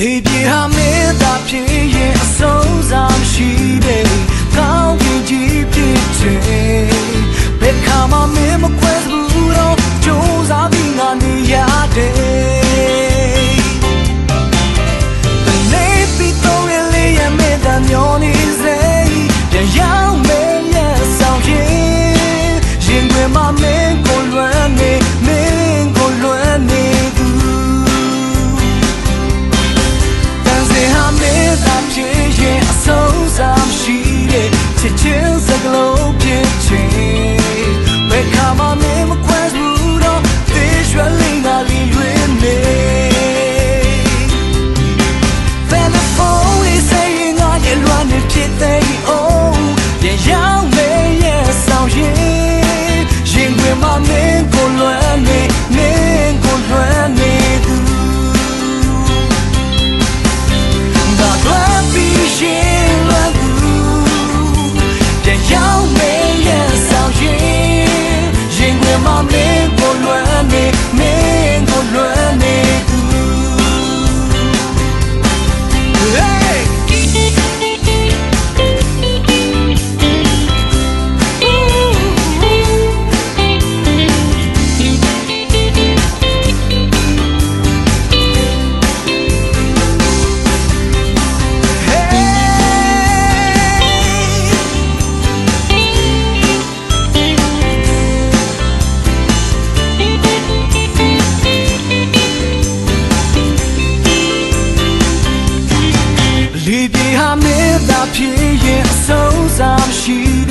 လေပြေဟာမင်းသာဖြစ် ဟာမင်းသာဖြစ်ရင်အဆုံးစားမရှိ